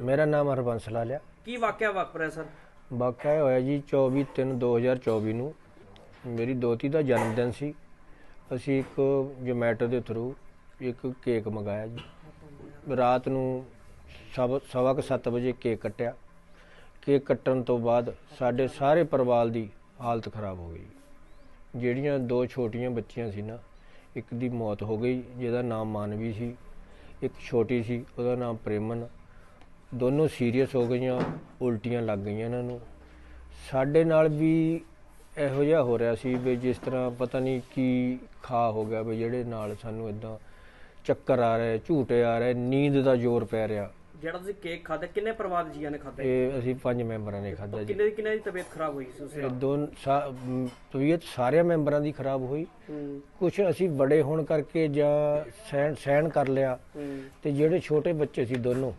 ਮੇਰਾ ਨਾਮ ਹਰਬੰਸ ਲਾਲਿਆ ਕੀ ਵਾਕਿਆ ਵਾਪਰਿਆ ਸਰ? ਵਾਕਿਆ ਹੋਇਆ ਜੀ 24 3 2024 ਨੂੰ। ਮੇਰੀ ਦੋਤੀ ਦਾ ਜਨਮ ਦਿਨ ਸੀ। ਅਸੀਂ ਇੱਕ ਜੋਮੈਟੋ ਦੇ ਥਰੂ ਇੱਕ ਕੇਕ ਮੰਗਾਇਆ ਜੀ। ਰਾਤ ਨੂੰ ਸਵ- ਕੁ ਸੱਤ ਵਜੇ ਕੇਕ ਕੱਟਿਆ। ਕੇਕ ਕੱਟਣ ਤੋਂ ਬਾਅਦ ਸਾਡੇ ਸਾਰੇ ਪਰਿਵਾਰ ਦੀ ਹਾਲਤ ਖਰਾਬ ਹੋ ਗਈ ਜਿਹੜੀਆਂ ਦੋ ਛੋਟੀਆਂ ਬੱਚੀਆਂ ਸੀ ਨਾ ਇੱਕ ਦੀ ਮੌਤ ਹੋ ਗਈ ਜਿਹਦਾ ਨਾਮ ਮਾਨਵੀ ਸੀ ਇੱਕ ਛੋਟੀ ਸੀ ਉਹਦਾ ਨਾਮ ਪ੍ਰੇਮਨ। ਦੋਨੋਂ ਸੀਰੀਅਸ ਹੋ ਗਈਆਂ ਉਲਟੀਆਂ ਲੱਗ ਗਈਆਂ ਇਹਨਾਂ ਨੂੰ। ਸਾਡੇ ਨਾਲ ਵੀ ਇਹੋ ਜਿਹਾ ਹੋ ਰਿਹਾ ਸੀ ਵੀ ਜਿਸ ਤਰ੍ਹਾਂ ਪਤਾ ਨਹੀਂ ਕੀ ਖਾ ਹੋ ਗਿਆ ਵੀ ਜਿਹੜੇ ਨਾਲ ਸਾਨੂੰ ਇਦਾਂ ਚੱਕਰ ਆ ਰਹੇ ਝੂਟੇ ਆ ਰਹੇ ਨੀਂਦ ਦਾ ਜ਼ੋਰ ਪੈ ਰਿਹਾ। ਜਿਹੜਾ ਤੁਸੀਂ ਕੇਕ ਖਾਦਾ ਕਿੰਨੇ ਪਰਿਵਾਰ ਦੇ ਜੀਆਂ ਨੇ ਖਾਦਾ ਇਹ ਅਸੀਂ ਪੰਜ ਮੈਂਬਰਾਂ ਨੇ ਖਾਧਾ ਜੀ। ਕਿੰਨੇ ਦੀ ਕਿੰਨੇ ਦੀ ਤਬੀਅਤ ਖਰਾਬ ਹੋਈ ਸੀ ਉਸ ਮ, ਤਬੀਅਤ ਸਾਰਿਆਂ ਮੈਂਬਰਾਂ ਦੀ ਖਰਾਬ ਹੋਈ। ਕੁਝ ਅਸੀਂ ਬੜੇ ਹੋਣ ਕਰਕੇ ਜਾਂ ਸਹਿਣ ਸਹਿਣ ਕਰ ਲਿਆ ਤੇ ਜਿਹੜੇ ਛੋਟੇ ਬੱਚੇ ਸੀ ਦੋਨੋਂ